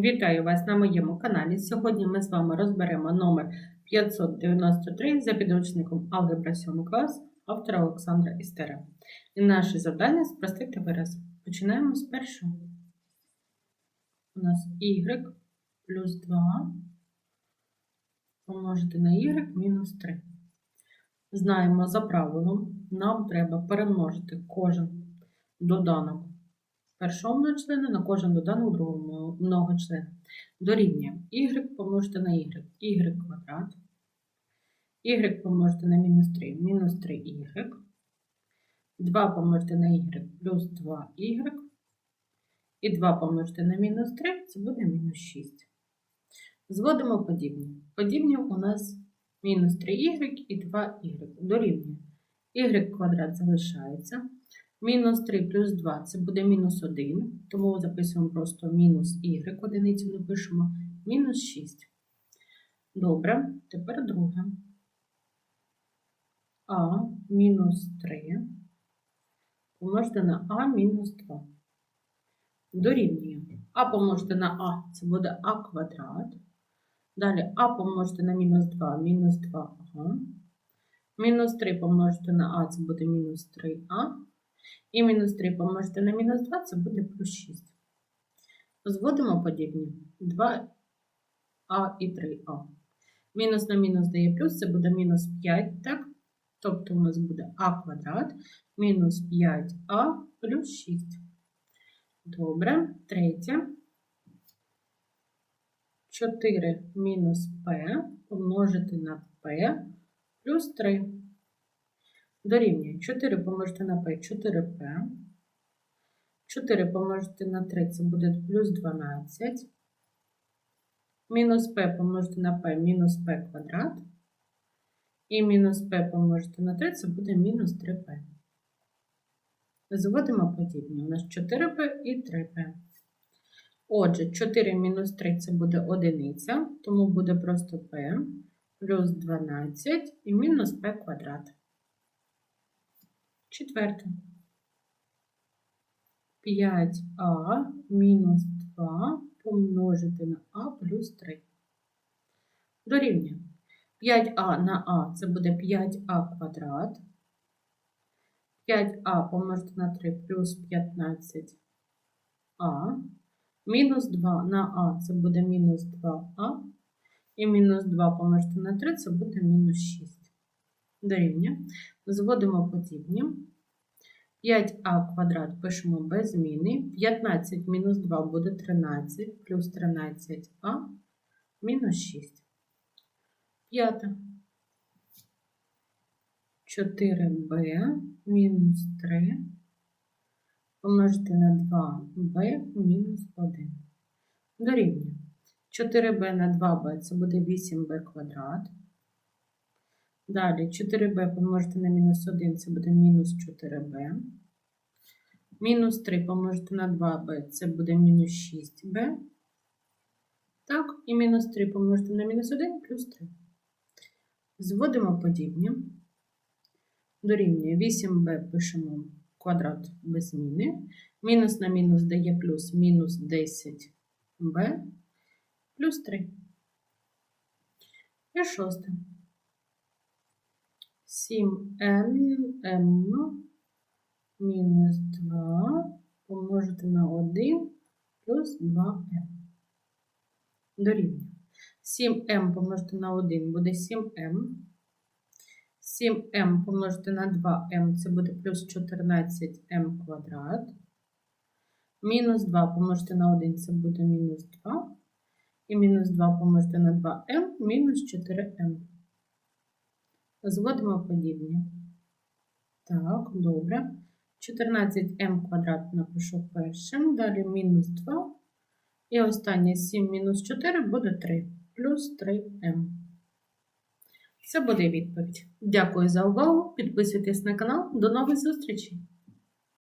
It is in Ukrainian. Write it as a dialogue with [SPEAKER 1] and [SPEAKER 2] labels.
[SPEAKER 1] Вітаю вас на моєму каналі. Сьогодні ми з вами розберемо номер 593 за підручником Алгебра 7 клас автора Олександра Істера. І наше завдання спростити вираз. Починаємо з першого. У нас y плюс 2 помножити на y мінус 3. Знаємо за правилом, нам треба перемножити кожен доданок першого многочлена на кожен доданок другого многочлена. Дорівнює y помножити на y, y квадрат, y помножити на мінус 3, мінус 3y, 2 помножити на y плюс 2y, і 2 помножити на мінус 3 це буде мінус 6. Зводимо подібні. Подібні у нас мінус 3y і 2y. Дорівнює. y квадрат залишається. Мінус 3 плюс 2 це буде мінус 1, тому записуємо просто мінус y, одиницю напишемо, мінус 6. Добре, тепер друге. А мінус 3 помножити на А мінус 2. Дорівнює. А помножити на А це буде А квадрат. Далі А помножити на мінус 2, мінус 2А. Мінус 3 помножити на А це буде мінус 3А. І мінус 3 помножити на мінус 2 це буде плюс 6. Зводимо подібні 2а і 3а. Мінус на мінус дає плюс, це буде мінус 5, так? Тобто у нас буде а квадрат мінус 5а плюс 6. Добре, третє. 4 мінус p помножити на p плюс 3. Дорівнює 4 помножити на p 4p. 4 помножити на 3 це буде плюс 12. Мінус p помножити на p мінус p квадрат. І мінус p помножити на 3 це буде мінус 3p. Зводимо подібні. У нас 4p і 3p. Отже, 4 мінус 3 це буде одиниця, тому буде просто p плюс 12 і мінус p квадрат. Четверте. 5а мінус 2 помножити на а плюс 3. Дорівнює. 5а на а це буде 5а квадрат. 5а помножити на 3 плюс 15а. Мінус 2 на а це буде мінус 2а. І мінус 2 помножити на 3 це буде мінус 6 дорівнює. Зводимо подібні. 5а квадрат пишемо без зміни. 15 мінус 2 буде 13, плюс 13а мінус 6. П'яте. 4b мінус 3 помножити на 2b мінус 1. Дорівнює. 4b на 2b це буде 8b квадрат. Далі 4b помножити на мінус 1 це буде мінус 4b. Мінус 3 помножити на 2b це буде мінус 6b. Так, і мінус 3 помножити на мінус 1 плюс 3. Зводимо подібні. Дорівнює 8b пишемо квадрат без зміни. Мінус на мінус дає плюс мінус 10b плюс 3. І шосте. 7n мінус 2 помножити на 1 плюс 2m. Дорівнює. 7m помножити на 1 буде 7m. 7m помножити на 2m це буде плюс 14m квадрат. Мінус 2 помножити на 1 це буде мінус 2. І мінус 2 помножити на 2m мінус 4m. Зводимо подібні. Так, добре. 14m квадрат напишу першим, далі мінус 2. І останнє 7 мінус 4 буде 3, плюс 3m. Це буде відповідь. Дякую за увагу. Підписуйтесь на канал. До нових зустрічей!